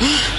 Huh?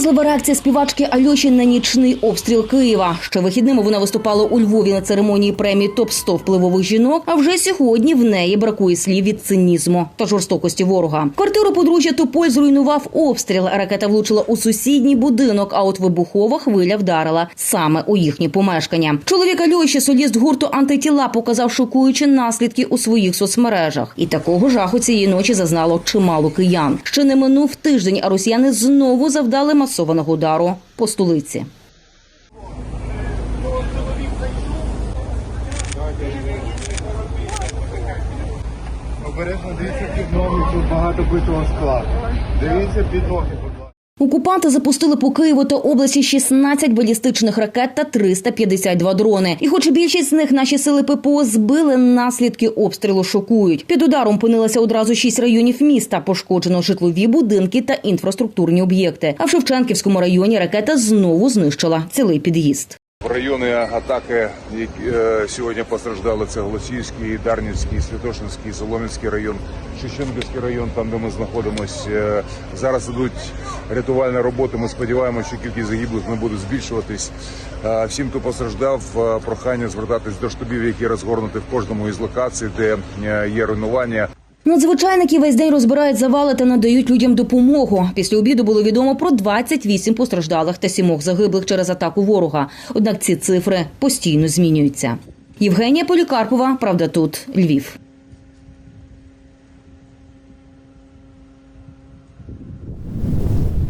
Це реакція співачки Альоші на нічний обстріл Києва. Ще вихідними вона виступала у Львові на церемонії премії топ 100 впливових жінок. А вже сьогодні в неї бракує слів від цинізму та жорстокості ворога. Квартиру подружжя Тополь зруйнував обстріл. Ракета влучила у сусідній будинок. А от вибухова хвиля вдарила саме у їхнє помешкання. Чоловік Альоші, соліст гурту антитіла, показав шокуючі наслідки у своїх соцмережах. І такого жаху цієї ночі зазнало чимало киян. Ще не минув тиждень, а росіяни знову завдали масованого удару по столиці. Обережно дивіться під ноги, тут багато битого скла. Дивіться під ноги. Окупанти запустили по Києву та області 16 балістичних ракет та 352 дрони. І, хоч більшість з них наші сили ППО збили, наслідки обстрілу шокують. Під ударом опинилися одразу шість районів міста. Пошкоджено житлові будинки та інфраструктурні об'єкти. А в Шевченківському районі ракета знову знищила цілий під'їзд. В райони атаки які е, сьогодні постраждали це Голосіївський, Дарнівський, Святошинський, Солом'янський район, Шевченківський район, там де ми знаходимося. Е, Зараз ідуть рятувальні роботи. Ми сподіваємося, що кількість загиблих не буде збільшуватись. Е, Всім, хто постраждав, прохання звертатись до штабів, які розгорнуті в кожному із локацій, де є руйнування. Надзвичайники весь день розбирають завали та надають людям допомогу. Після обіду було відомо про 28 постраждалих та сімох загиблих через атаку ворога. Однак ці цифри постійно змінюються. Євгенія Полікарпова, правда, тут Львів.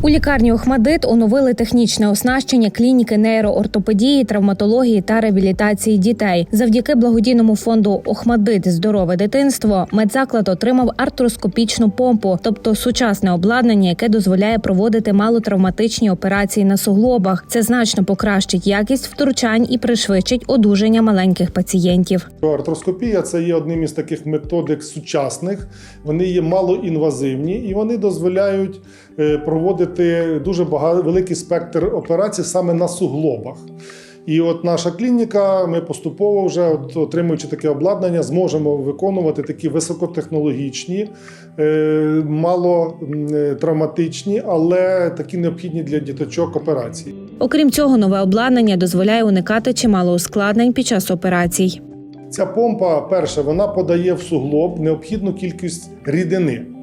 У лікарні Охмадит оновили технічне оснащення клініки нейроортопедії, травматології та реабілітації дітей. Завдяки благодійному фонду Охмадит Здорове дитинство медзаклад отримав артроскопічну помпу, тобто сучасне обладнання, яке дозволяє проводити малотравматичні операції на суглобах. Це значно покращить якість втручань і пришвидшить одужання маленьких пацієнтів. Артроскопія це є одним із таких методик сучасних. Вони є малоінвазивні і вони дозволяють проводити дуже багато великий спектр операцій саме на суглобах. І от наша клініка, ми поступово вже, от, отримуючи таке обладнання, зможемо виконувати такі високотехнологічні, е, мало е, травматичні, але такі необхідні для діточок операції. Окрім цього, нове обладнання дозволяє уникати чимало ускладнень під час операцій. Ця помпа, перше, вона подає в суглоб необхідну кількість рідини.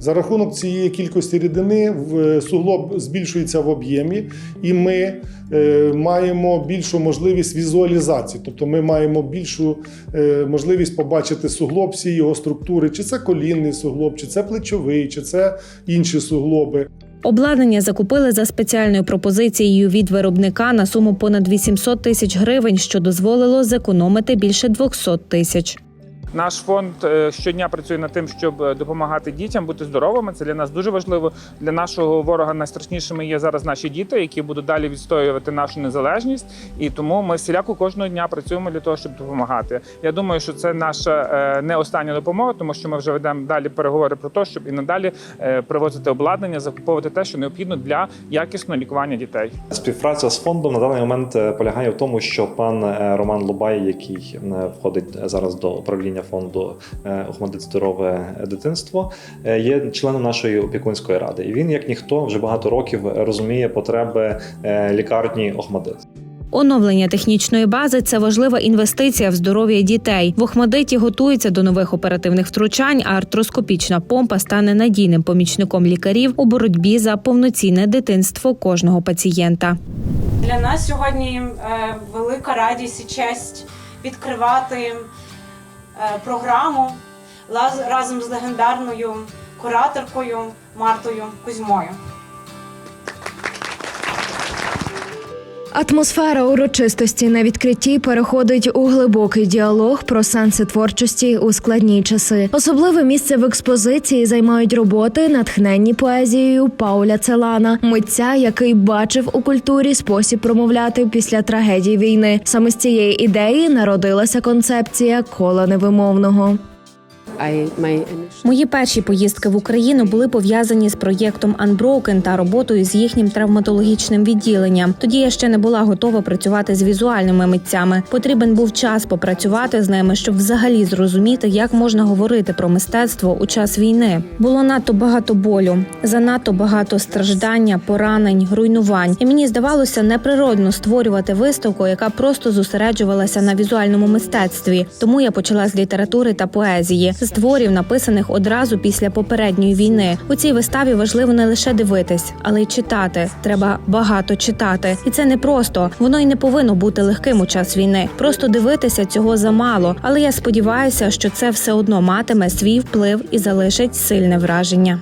За рахунок цієї кількості рідини в- суглоб збільшується в об'ємі, і ми е, маємо більшу можливість візуалізації. Тобто ми маємо більшу е, можливість побачити суглоб, всі його структури, чи це колінний суглоб, чи це плечовий, чи це інші суглоби. Обладнання закупили за спеціальною пропозицією від виробника на суму понад 800 тисяч гривень, що дозволило зекономити більше 200 тисяч. Наш фонд е, щодня працює над тим, щоб е, допомагати дітям бути здоровими. Це для нас дуже важливо. Для нашого ворога найстрашнішими є зараз наші діти, які будуть далі відстоювати нашу незалежність. І тому ми всіляко кожного дня працюємо для того, щоб допомагати. Я думаю, що це наша е, не остання допомога, тому що ми вже ведемо далі переговори про те, щоб і надалі привозити обладнання, закуповувати те, що необхідно для якісного лікування дітей. Співпраця з фондом на даний момент полягає в тому, що пан Роман Лубай, який входить зараз до управління фонду е, «Охмадит здорове дитинство, е, є членом нашої опікунської ради. І він, як ніхто, вже багато років розуміє потреби е, лікарні Охмадит. Оновлення технічної бази це важлива інвестиція в здоров'я дітей. В Охмадиті готуються до нових оперативних втручань, а артроскопічна помпа стане надійним помічником лікарів у боротьбі за повноцінне дитинство кожного пацієнта. Для нас сьогодні велика радість і честь відкривати програму лаз- разом з легендарною кураторкою Мартою Кузьмою. Атмосфера урочистості на відкритті переходить у глибокий діалог про сенси творчості у складні часи. Особливе місце в експозиції займають роботи, натхненні поезією Пауля Целана, митця, який бачив у культурі спосіб промовляти після трагедії війни. Саме з цієї ідеї народилася концепція кола невимовного. Мої перші поїздки в Україну були пов'язані з проєктом Unbroken та роботою з їхнім травматологічним відділенням. Тоді я ще не була готова працювати з візуальними митцями. Потрібен був час попрацювати з ними, щоб взагалі зрозуміти, як можна говорити про мистецтво у час війни. Було надто багато болю, занадто багато страждання, поранень, руйнувань. І мені здавалося неприродно створювати виставку, яка просто зосереджувалася на візуальному мистецтві. Тому я почала з літератури та поезії, з творів, написаних одразу після попередньої війни. У цій виставі важливо не лише дивитись, але й читати. Треба багато читати, і це не просто. Воно й не повинно бути легким у час війни. Просто дивитися цього замало. Але я сподіваюся, що це все одно матиме свій вплив і залишить сильне враження.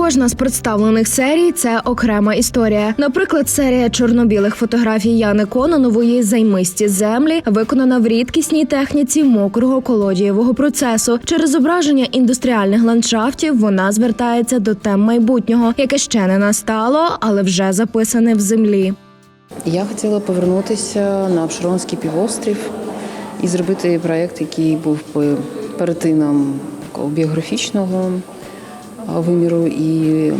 Кожна з представлених серій це окрема історія. Наприклад, серія чорно-білих фотографій Яни Кононової Займисті землі виконана в рідкісній техніці мокрого колодієвого процесу. Через зображення індустріальних ландшафтів вона звертається до тем майбутнього, яке ще не настало, але вже записане в землі. Я хотіла повернутися на Обширонський півострів і зробити проєкт, який був перетином біографічного виміру і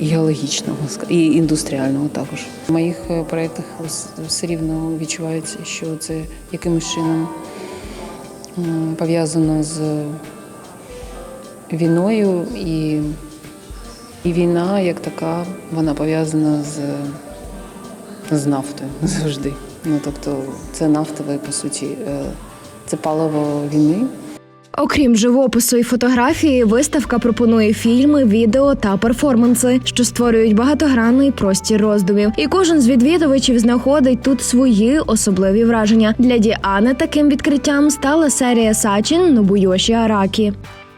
геологічного, і індустріального також. В моїх е, проєктах все рівно відчувається, що це якимось чином пов'язано з війною, і, і війна як така, вона пов'язана з з нафтою завжди. Ну тобто, це нафтове, по суті, е, це паливо війни. Окрім живопису і фотографії, виставка пропонує фільми, відео та перформанси, що створюють багатогранний простір роздумів. І кожен з відвідувачів знаходить тут свої особливі враження. Для Діани таким відкриттям стала серія Сачин Нобуйоші Аракі.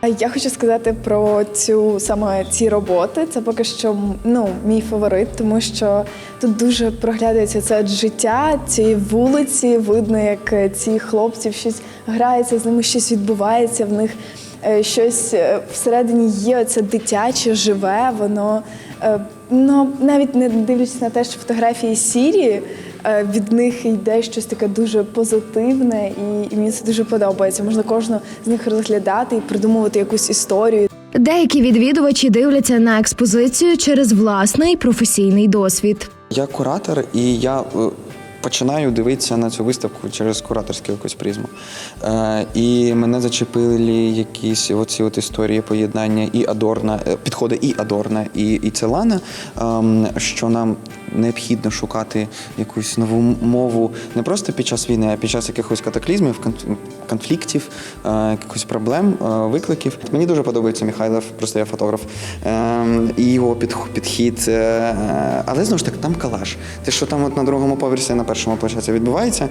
Я хочу сказати про цю саме ці роботи. Це поки що ну мій фаворит, тому що тут дуже проглядається це життя цієї вулиці. Видно, як ці хлопці щось граються, з ними щось відбувається. В них е, щось е, всередині є. Це дитяче, живе. Воно е, ну навіть не дивлячись на те, що фотографії сірі. Е, Від них йде щось таке дуже позитивне, і, мені це дуже подобається. Можна кожну з них розглядати і придумувати якусь історію. Деякі відвідувачі дивляться на експозицію через власний професійний досвід. Я куратор, і я е, починаю дивитися на цю виставку через кураторську якусь призму. Е, і мене зачепили якісь оці от історії поєднання і Адорна, е, підходи і Адорна, і, і Целана, ем, що нам необхідно шукати якусь нову мову не просто під час війни, а під час якихось катаклізмів, кон- конфліктів, е, якихось проблем, е, викликів. Мені дуже подобається Михайлов, просто я фотограф, ем, і його підх- підхід. е, Але знову ж таки, там калаш. Те, що там от на другому поверсі, на першому площадці відбувається,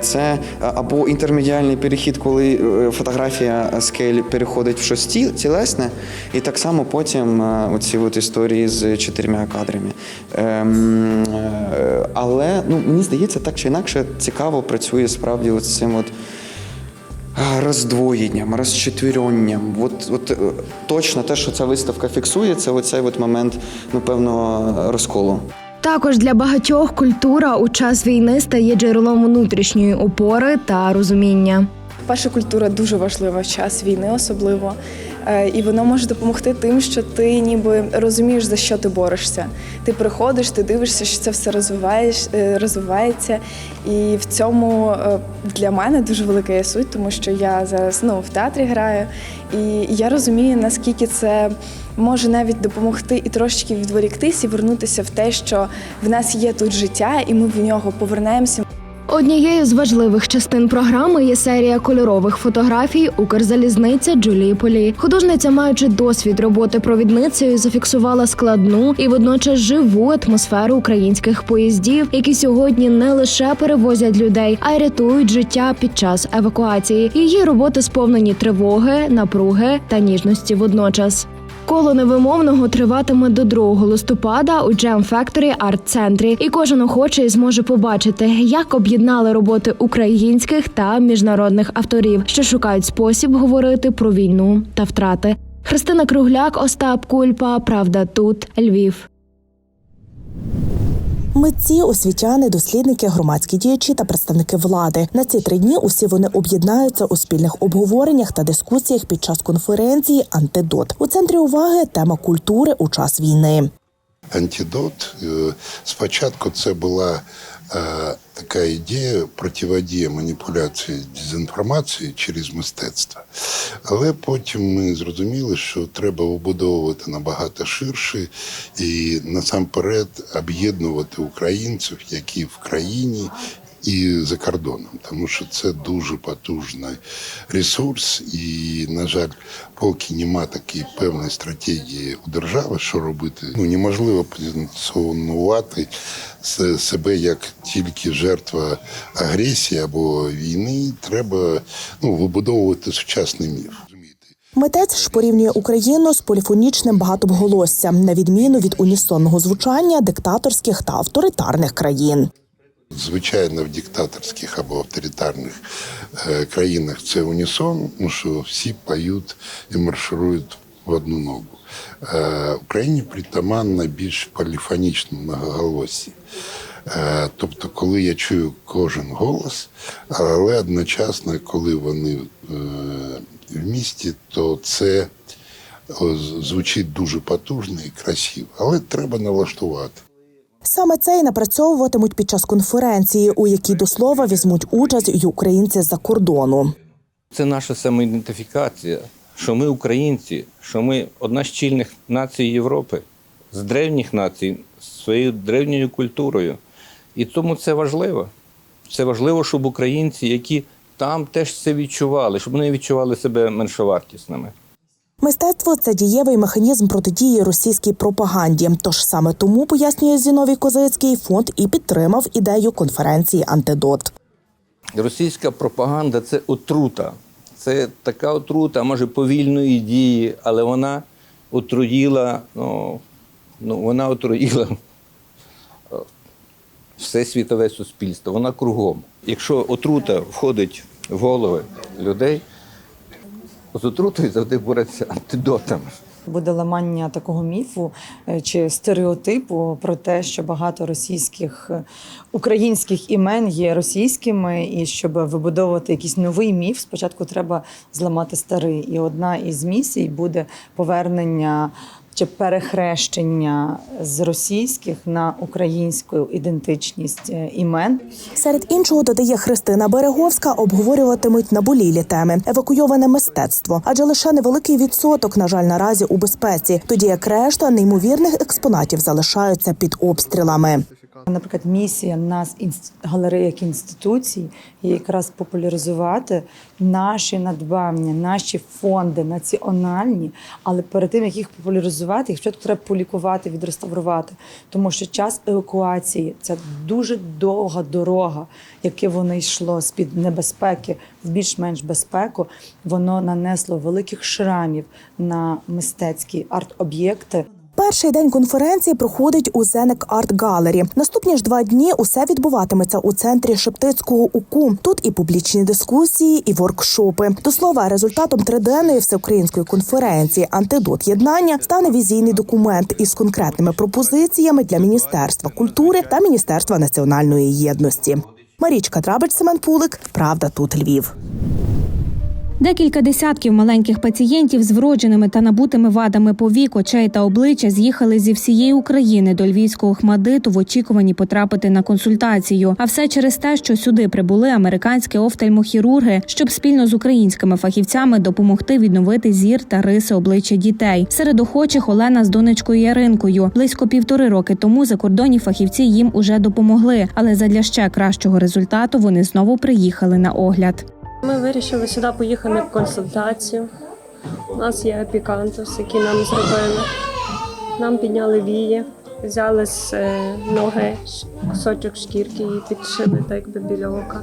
це або інтермедіальний перехід, коли фотографія скель переходить в щось ті- цілесне, і так само потім оці от історії з чотирма кадрами. Ем, е, Але ну, мені здається, так чи інакше цікаво працює справді от з цим от. Роздвоєнням, розчетвіренням. От, от е, точно те, що ця виставка фіксує, це оцей от момент, ну, певного розколу. Також для багатьох культура у час війни стає джерелом внутрішньої опори та розуміння. Перша культура дуже важлива в час війни, особливо. Е, І вона може допомогти тим, що ти ніби розумієш, за що ти борешся. Ти приходиш, ти дивишся, що це все розвиваєш, е, розвивається. І в цьому е, для мене дуже велика є суть, тому що я зараз ну, в театрі граю, і я розумію, наскільки це може навіть допомогти і трошечки відволіктись і вернутися в те, що в нас є тут життя, і ми в нього повернемося. Однією з важливих частин програми є серія кольорових фотографій Укрзалізниця Джулії Полі. Художниця, маючи досвід роботи провідницею, зафіксувала складну і водночас живу атмосферу українських поїздів, які сьогодні не лише перевозять людей, а й рятують життя під час евакуації. Її роботи сповнені тривоги, напруги та ніжності водночас. Коло невимовного триватиме до 2 листопада у Jam Factory Art центрі, і кожен охочий зможе побачити, як об'єднали роботи українських та міжнародних авторів, що шукають спосіб говорити про війну та втрати. Христина Кругляк, Остап Кульпа. Правда, тут Львів. Митці, освітяни, дослідники, громадські діячі та представники влади. На ці три дні усі вони об'єднаються у спільних обговореннях та дискусіях під час конференції Антидот. У центрі уваги тема культури у час війни. Антидот. Е, Спочатку це була е, така ідея противодія маніпуляції дезінформації через мистецтво. Але потім ми зрозуміли, що треба вибудовувати набагато ширше і насамперед об'єднувати українців, які в країні. І за кордоном, тому що це дуже потужний ресурс, і, на жаль, поки нема такої певної стратегії у держави, що робити, ну неможливо позиціонувати себе як тільки жертва агресії або війни. Треба ну, вибудовувати сучасний міф. Митець ж порівнює Україну з поліфонічним багатоголоссям, на відміну від унісонного звучання диктаторських та авторитарних країн. Звичайно, в диктаторських або авторитарних е, країнах це унісон, ну що всі поють і марширують в одну ногу. Е, Україні притаманна більш поліфонічне многоголосі. Е, Тобто, коли я чую кожен голос, але одночасно, коли вони в місті, то це звучить дуже потужно і красиво, але треба налаштувати. Саме це і напрацьовуватимуть під час конференції, у якій до слова візьмуть участь і українці з-за кордону. Це наша самоідентифікація, що ми українці, що ми одна з чільних націй Європи, з древніх націй, з своєю древньою культурою. І тому це важливо. Це важливо, щоб українці, які там теж це відчували, щоб вони відчували себе меншовартісними. Мистецтво це дієвий механізм протидії російській пропаганді. Тож саме тому пояснює Зіновій Козицький, фонд і підтримав ідею конференції Антидот. Російська пропаганда це отрута. Це така отрута, може, повільної дії, але вона отруїла, ну, ну вона отруїла все світове суспільство. Вона кругом. Якщо отрута входить в голови людей, з отрутою завжди бореться антидотами. Буде ламання такого міфу е, чи стереотипу про те, що багато російських е, українських імен є російськими, і щоб вибудовувати якийсь новий міф, спочатку треба зламати старий. І одна із місій буде повернення чи перехрещення з російських на українську ідентичність е, імен. Серед іншого додає Христина Береговська, обговорюватимуть наболілі теми евакуйоване мистецтво, адже лише невеликий відсоток, на жаль, наразі у безпеці, тоді як решта неймовірних експонатів залишаються під обстрілами. Наприклад, місія нас галереї як інституцій є якраз популяризувати наші надбання, наші фонди національні, але перед тим як їх популяризувати, їх спочатку треба полікувати, відреставрувати. Тому що час евакуації це дуже довга дорога, яке воно йшло з під небезпеки в більш-менш безпеку. Воно нанесло великих шрамів на мистецькі арт-об'єкти. Перший день конференції проходить у Зенек Арт Галері. Наступні ж два дні усе відбуватиметься у центрі Шептицького УКУ. Тут і публічні дискусії, і воркшопи. До слова, результатом триденної всеукраїнської конференції Антидот єднання стане візійний документ із конкретними пропозиціями для Міністерства культури та Міністерства національної єдності. Марічка Драбич, Семен Пулик. Правда, тут Львів. Декілька десятків маленьких пацієнтів з вродженими та набутими вадами повік, очей та обличчя з'їхали зі всієї України до львівського хмадиту в очікуванні потрапити на консультацію. А все через те, що сюди прибули американські офтальмохірурги, щоб спільно з українськими фахівцями допомогти відновити зір та риси обличчя дітей. Серед охочих Олена з донечкою Яринкою. Близько півтори роки тому закордонні фахівці їм уже допомогли, але задля ще кращого результату вони знову приїхали на огляд. Ми вирішили сюди поїхати на консультацію. У нас є епікантус, який нам зробили. Нам підняли вії, взяли з е, ноги кусочок шкірки і підшили так якби біля ока.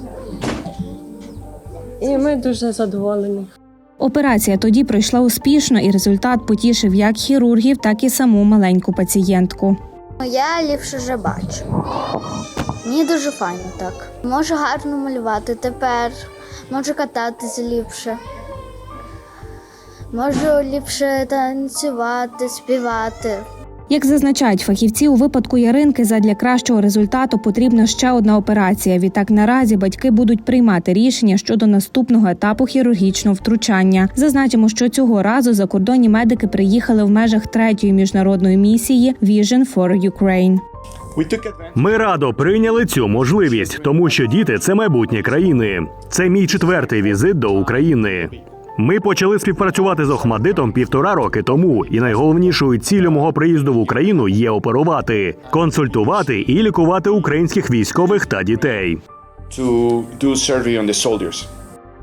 І ми дуже задоволені. Операція тоді пройшла успішно, і результат потішив як хірургів, так і саму маленьку пацієнтку. Я ліпше вже бачу. Мені дуже файно так. Можу гарно малювати тепер, можу кататися ліпше. Можу ліпше танцювати, співати. Як зазначають фахівці, у випадку Яринки задля кращого результату потрібна ще одна операція. Відтак наразі батьки будуть приймати рішення щодо наступного етапу хірургічного втручання. Зазначимо, що цього разу закордонні медики приїхали в межах третьої міжнародної місії Vision for Ukraine. Ми радо прийняли цю можливість, тому що діти це майбутнє країни. Це мій четвертий візит до України. Ми почали співпрацювати з Охмадитом півтора роки тому, і найголовнішою ціллю мого приїзду в Україну є оперувати, консультувати і лікувати українських військових та дітей. to do surgery on the soldiers.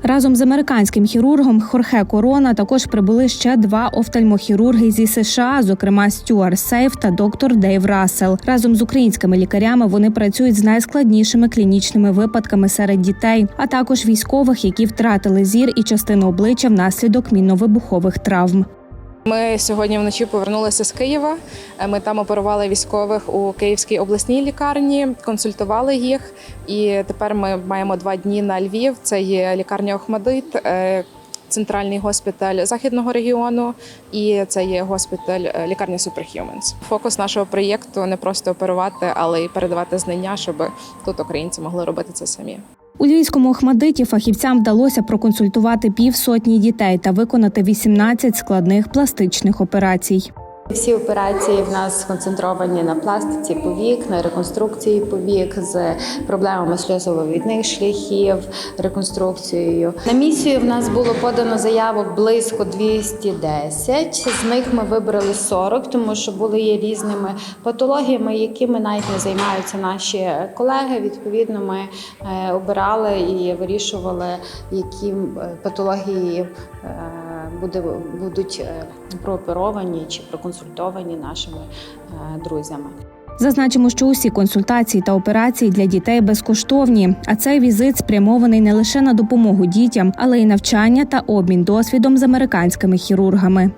Разом з американським хірургом Хорхе Корона також прибули ще два офтальмохірурги зі США, зокрема Стюар Сейф та доктор Дейв Рассел. Разом з українськими лікарями вони працюють з найскладнішими клінічними випадками серед дітей, а також військових, які втратили зір і частину обличчя внаслідок мінно-вибухових травм. Ми сьогодні вночі повернулися з Києва. Е, Ми там оперували військових у Київській обласній лікарні, консультували їх. І тепер ми маємо два дні на Львів. Це є лікарня Охмадит, е, центральний госпіталь західного регіону, і це є госпіталь е, лікарня Superhumans. Фокус нашого проєкту не просто оперувати, але й передавати знання, щоб тут українці могли робити це самі. У львівському Охмадиті фахівцям вдалося проконсультувати півсотні дітей та виконати 18 складних пластичних операцій. Всі операції в нас сконцентровані на пластиці повік, на реконструкції повік з проблемами сльозововідних шляхів, реконструкцією. На місію в нас було подано заявок близько 210. З них ми вибрали 40, тому що були є різними патологіями, якими навіть не займаються наші колеги. Відповідно, ми е, обирали і вирішували, які е, патології е, буде, будуть е, прооперовані чи проконсультовані нашими е, друзями. Зазначимо, що усі консультації та операції для дітей безкоштовні. А цей візит спрямований не лише на допомогу дітям, але й навчання та обмін досвідом з американськими хірургами.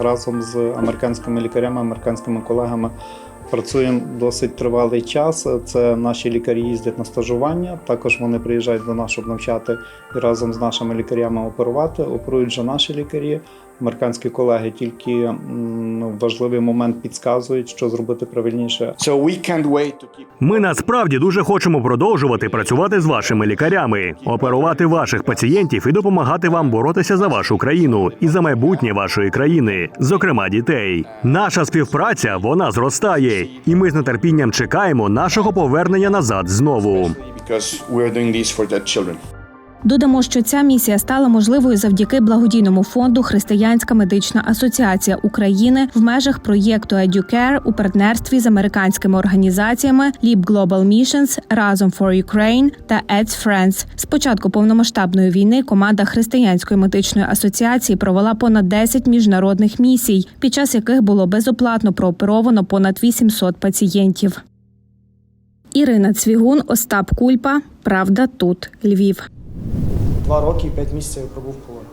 разом з американськими лікарями, американськими колегами працюємо досить тривалий час. Це наші лікарі їздять на стажування. Також вони приїжджають до нас, щоб навчати і разом з нашими лікарями оперувати. Оперують вже наші лікарі. Американські колеги тільки важливий момент підказують, що зробити правильніше. We Ми насправді дуже хочемо продовжувати працювати з вашими лікарями, оперувати ваших пацієнтів і допомагати вам боротися за вашу країну і за майбутнє вашої країни, зокрема дітей. Наша співпраця вона зростає, і ми з нетерпінням чекаємо нашого повернення назад знову. because we're doing this for the children. Додамо, що ця місія стала можливою завдяки благодійному фонду Християнська медична асоціація України в межах проєкту EduCare у партнерстві з американськими організаціями Leap Global Missions, Разом for Ukraine та Eds Friends. З початку повномасштабної війни команда Християнської медичної асоціації провела понад 10 міжнародних місій, під час яких було безоплатно прооперовано понад 800 пацієнтів. Ірина Цвігун, Остап Кульпа. Правда, тут Львів. Два роки і п'ять місяців я пробув в полоні.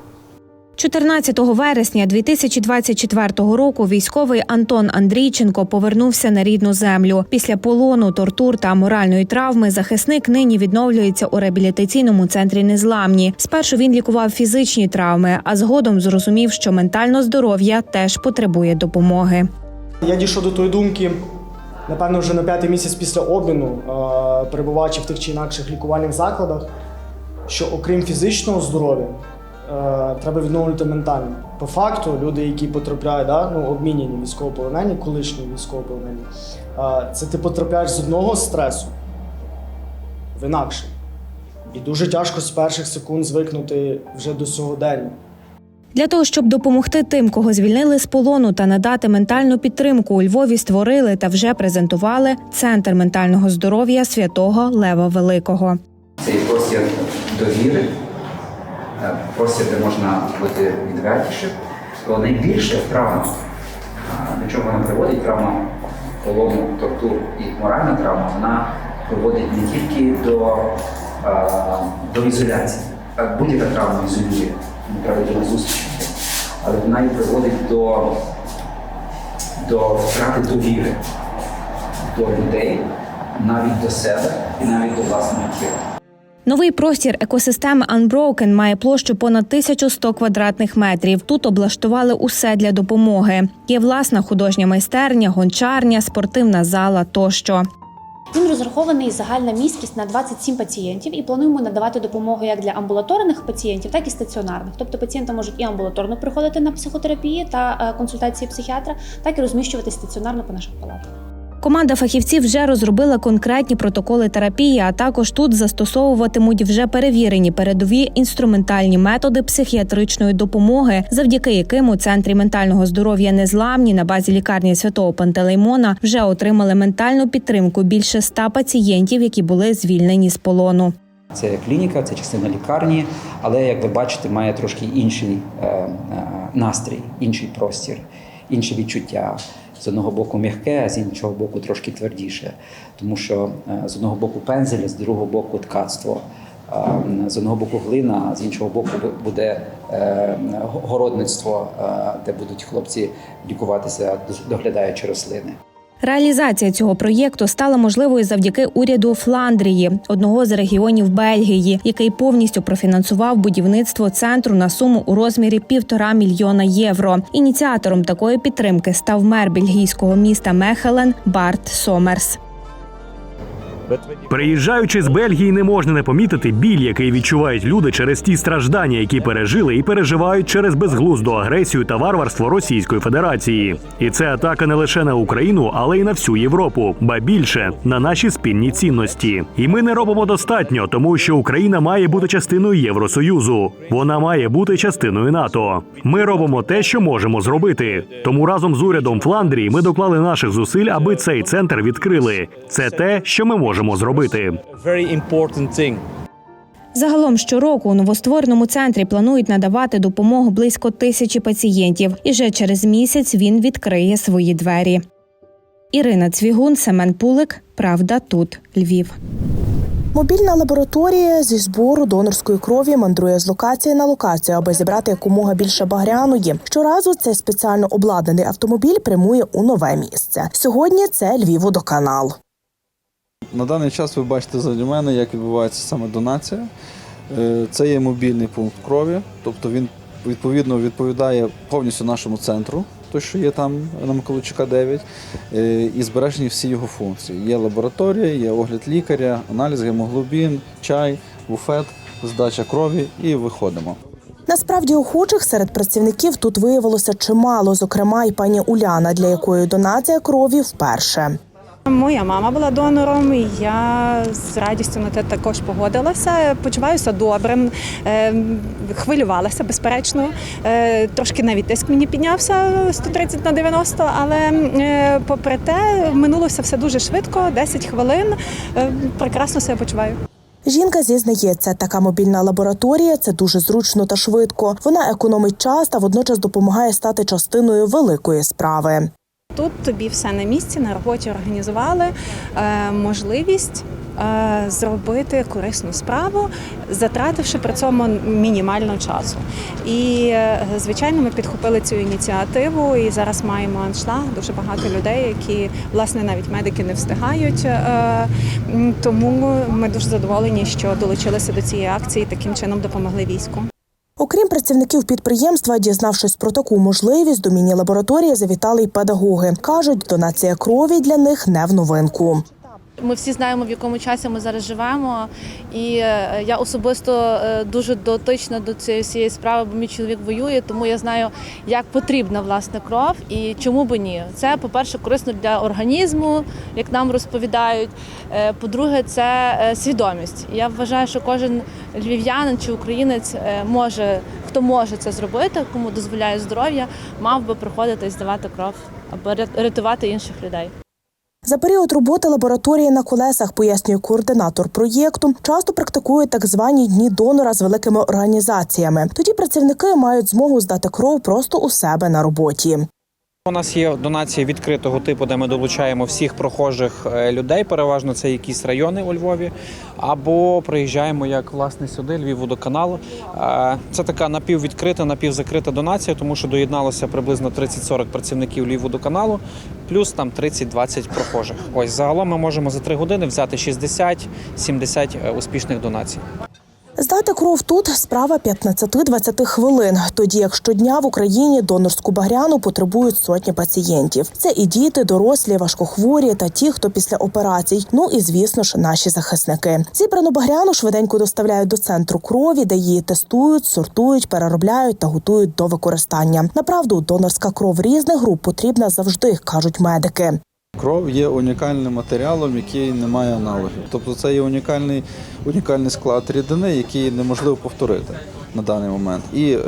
14 вересня 2024 року військовий Антон Андрійченко повернувся на рідну землю. Після полону, тортур та моральної травми захисник нині відновлюється у реабілітаційному центрі Незламні. Спершу він лікував фізичні травми, а згодом зрозумів, що ментальне здоров'я теж потребує допомоги. Я дійшов до тої думки, напевно, вже на п'ятий місяць після обміну, перебуваючи в тих чи інакших лікувальних закладах, що окрім фізичного здоров'я, е, треба відновлювати ментальне. По факту, люди, які потрапляють, да, ну, обміняні військовополонені, колишні військовополонені, е, це ти потрапляєш з одного стресу в інакший. І дуже тяжко з перших секунд звикнути вже до сьогодення. Для того щоб допомогти тим, кого звільнили з полону та надати ментальну підтримку, у Львові створили та вже презентували центр ментального здоров'я святого Лева Великого. Цей простір довіри, е, простір, де можна бути відвертішим. То найбільше травма, е, до чого вона приводить, травма полону, тортур і моральна травма, вона приводить не тільки до, е, до ізоляції. Будь-яка травма ізолює, не треба до зустрічі, але вона і приводить до, до втрати довіри до людей, навіть до себе і навіть до власного тіла. Новий простір екосистеми Unbroken має площу понад 1100 квадратних метрів. Тут облаштували усе для допомоги. Є власна художня майстерня, гончарня, спортивна зала тощо. Він розрахований загальна місткість на 27 пацієнтів і плануємо надавати допомогу як для амбулаторних пацієнтів, так і стаціонарних. Тобто пацієнти можуть і амбулаторно приходити на психотерапії та е, консультації психіатра, так і розміщуватись стаціонарно по наших палатах. Команда фахівців вже розробила конкретні протоколи терапії, а також тут застосовуватимуть вже перевірені передові інструментальні методи психіатричної допомоги, завдяки яким у центрі ментального здоров'я незламні на базі лікарні святого Пантелеймона вже отримали ментальну підтримку більше ста пацієнтів, які були звільнені з полону. Це клініка, це частина лікарні, але як ви бачите, має трошки інший е, е, настрій, інший простір, інші відчуття. З одного боку м'яке, а з іншого боку трошки твердіше. Тому що е, з одного боку пензель, з другого боку ткацтво. Е, З одного боку глина, а з іншого боку буде е, городництво, де будуть хлопці лікуватися, доглядаючи рослини. Реалізація цього проєкту стала можливою завдяки уряду Фландрії, одного з регіонів Бельгії, який повністю профінансував будівництво центру на суму у розмірі півтора мільйона євро. Ініціатором такої підтримки став мер бельгійського міста Мехелен Барт Сомерс. Приїжджаючи з Бельгії, не можна не помітити біль, який відчувають люди через ті страждання, які пережили і переживають через безглузду агресію та варварство Російської Федерації. І це атака не лише на Україну, але й на всю Європу, ба більше на наші спільні цінності. І ми не робимо достатньо, тому що Україна має бути частиною Євросоюзу. Вона має бути частиною НАТО. Ми робимо те, що можемо зробити. Тому разом з урядом Фландрії ми доклали наших зусиль, аби цей центр відкрили. Це те, що ми можемо зробити. Загалом щороку у новоствореному центрі планують надавати допомогу близько тисячі пацієнтів, і вже через місяць він відкриє свої двері. Ірина Цвігун, Семен Пулик. Правда, тут Львів. Мобільна лабораторія зі збору донорської крові мандрує з локації на локацію, аби зібрати якомога більше багряної. Щоразу цей спеціально обладнаний автомобіль прямує у нове місце. Сьогодні це Львівводоканал. На даний час ви бачите заді мене, як відбувається саме донація. Е, Це є мобільний пункт крові, тобто він відповідно відповідає повністю нашому центру, той, що є там на Миколайчука 9, е, і збережені всі його функції. Є лабораторія, є огляд лікаря, аналіз гемоглобін, чай, буфет, здача крові і виходимо. Насправді охочих серед працівників тут виявилося чимало, зокрема, і пані Уляна, для якої донація крові вперше. Моя мама була донором, і я з радістю на те також погодилася. Почуваюся добре, хвилювалася, безперечно. Е, Трошки навіть тиск мені піднявся 130 на 90, але е, попри те, минулося все дуже швидко, 10 хвилин. Е, Прекрасно себе почуваю. Жінка зізнається, така мобільна лабораторія це дуже зручно та швидко. Вона економить час та водночас допомагає стати частиною великої справи. Тут тобі все на місці, на роботі організували е, можливість е, зробити корисну справу, затративши при цьому мінімально часу. І е, звичайно, ми підхопили цю ініціативу, і зараз маємо аншлаг. Дуже багато людей, які власне навіть медики не встигають. Тому ми дуже задоволені, що долучилися до цієї акції, таким чином допомогли війську. Окрім працівників підприємства, дізнавшись про таку можливість, до міні-лабораторії завітали й педагоги. кажуть, донація крові для них не в новинку. Ми всі знаємо, в якому часі ми зараз живемо, і е, я особисто е, дуже дотична до цієї всієї справи, бо мій чоловік воює, тому я знаю, як потрібна власне кров і чому би ні. Це, по-перше, корисно для організму, як нам розповідають. Е, По-друге, це свідомість. Я вважаю, що кожен львів'янин чи українець може, хто може це зробити, кому дозволяє здоров'я, мав би приходити і здавати кров, ря- рятувати інших людей. За період роботи лабораторії на колесах, пояснює координатор проєкту, часто практикують так звані дні донора з великими організаціями. Тоді працівники мають змогу здати кров просто у себе на роботі. У нас є донації відкритого типу, де ми долучаємо всіх прохожих е, людей. Переважно це якісь райони у Львові. Або приїжджаємо як власне сюди, Львів водоканал. Е, Це така напіввідкрита, напівзакрита донація, тому що доєдналося приблизно 30-40 працівників Львів водоканалу, плюс там 30-20 прохожих. Ось загалом ми можемо за 3 години взяти 60-70 е, успішних донацій. Здати кров тут справа 15-20 хвилин. Тоді як щодня в Україні донорську багряну потребують сотні пацієнтів. Це і діти, дорослі, важкохворі та ті, хто після операцій. Ну і звісно ж, наші захисники. Зібрану багряну швиденько доставляють до центру крові, де її тестують, сортують, переробляють та готують до використання. Направду, донорська кров різних груп потрібна завжди, кажуть медики. Кров є унікальним матеріалом, який не має аналогів. Тобто це є унікальний, унікальний склад рідини, який неможливо повторити на даний момент. І е,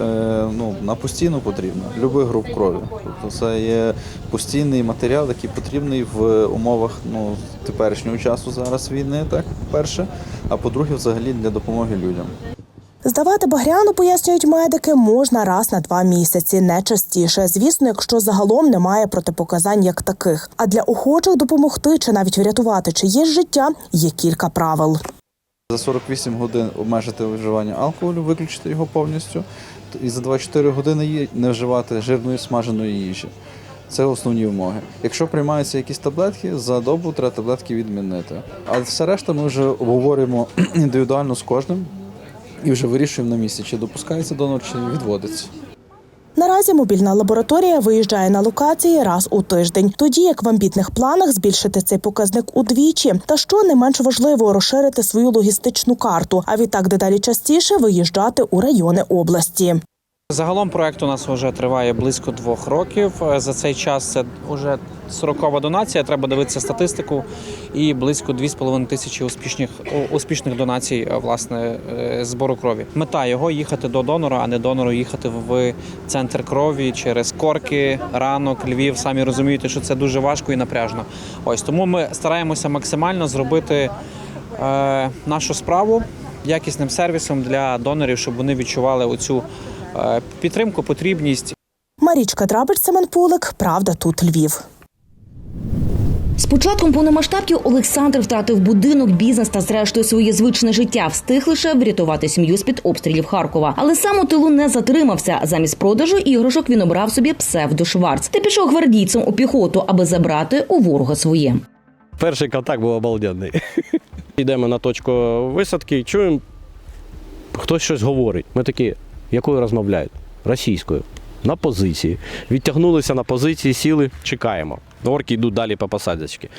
ну, на постійно потрібно любих груп крові. Тобто це є постійний матеріал, який потрібний в умовах ну, теперішнього часу зараз війни, так, перше, а по-друге, взагалі для допомоги людям. Здавати багряну, пояснюють медики, можна раз на два місяці, не частіше. Звісно, якщо загалом немає протипоказань як таких. А для охочих допомогти чи навіть врятувати чиєсь життя є кілька правил. За 48 годин обмежити вживання алкоголю, виключити його повністю, і за 24 години не вживати жирної смаженої їжі. Це основні вимоги. Якщо приймаються якісь таблетки, за добу треба таблетки відмінити. А все решта ми вже обговорюємо індивідуально з кожним і вже вирішуємо на місці, чи допускається донор, чи відводиться. Наразі мобільна лабораторія виїжджає на локації раз у тиждень, тоді як в амбітних планах збільшити цей показник удвічі, та що не менш важливо розширити свою логістичну карту, а відтак дедалі частіше виїжджати у райони області. Загалом проект у нас вже триває близько двох років. Е, За цей час це вже 40 донація. Треба дивитися статистику. І близько 2,5 тисячі успішних успішних донацій е, власне е, збору крові. Мета його їхати до донора, а не донору їхати в центр крові через корки, ранок, Львів. Самі розумієте, що це дуже важко і напряжно. Ось тому ми стараємося максимально зробити е, нашу справу якісним сервісом для донорів, щоб вони відчували оцю підтримку, потрібність. Марічка Драбич, Семен Пулик, Правда, тут Львів. З початком повномасштабки Олександр втратив будинок, бізнес та зрештою своє звичне життя. Встиг лише врятувати сім'ю з під обстрілів Харкова. Але сам у тилу не затримався. Замість продажу іграшок він обрав собі псевдо Шварц та пішов гвардійцем у піхоту, аби забрати у ворога своє. Перший контакт був обалденний. Йдемо на точку висадки, чуємо, хтось щось говорить. Ми такі, якою розмовляють? Російською. На позиції. Відтягнулися на позиції, сіли, чекаємо. Орки йдуть далі по посадочці.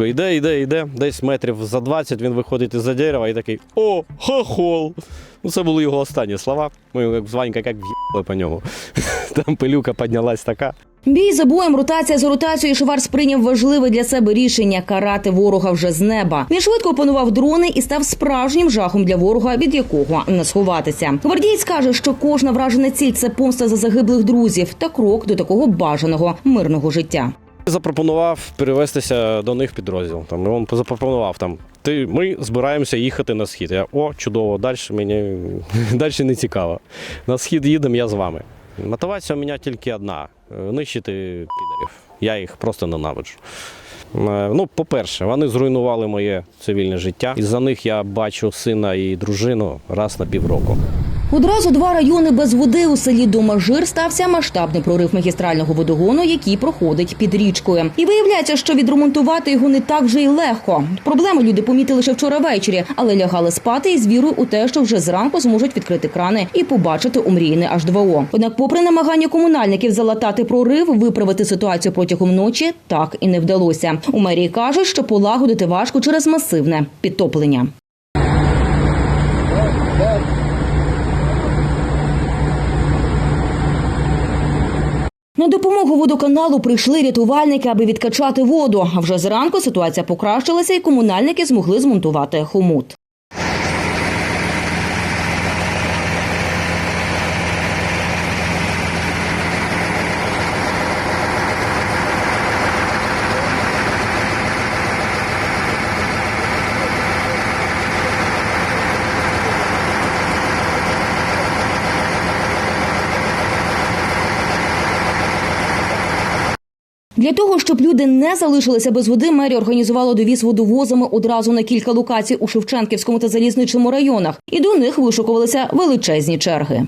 Йде, йде, йде, десь метрів за 20 він виходить із-за дерева і такий О, хохол! Ну, це були його останні слова. Ми як з Ванька як в'їли по ньому. Там пилюка піднялась така. Бій за боєм, ротація за ротацією. Шварц прийняв важливе для себе рішення карати ворога вже з неба. Він швидко опанував дрони і став справжнім жахом для ворога, від якого не сховатися. Гвардієць каже, що кожна вражена ціль це помста за загиблих друзів та крок до такого бажаного мирного життя. Запропонував перевестися до них підрозділ. Там він запропонував там. Ти ми збираємося їхати на схід. Я о, чудово, далі мені далі не цікаво. На схід їдемо, я з вами. Мотивація у мене тільки одна: нищити підарів. Я їх просто ненавиджу. Е, Ну, по-перше, вони зруйнували моє цивільне життя. І за них я бачу сина і дружину раз на півроку. Одразу два райони без води у селі Домажир стався масштабний прорив магістрального водогону, який проходить під річкою. І виявляється, що відремонтувати його не так вже й легко. Проблеми люди помітили лише вчора ввечері, але лягали спати із вірою у те, що вже зранку зможуть відкрити крани і побачити омріяне H2O. Однак, попри намагання комунальників залатати прорив, виправити ситуацію протягом ночі так і не вдалося. У мерії кажуть, що полагодити важко через масивне підтоплення. На допомогу водоканалу прийшли рятувальники, аби відкачати воду. А вже зранку ситуація покращилася, і комунальники змогли змонтувати хомут. Для того, щоб люди не залишилися без води, мерія організувала довіз водовозами одразу на кілька локацій у Шевченківському та залізничному районах, і до них вишукувалися величезні черги.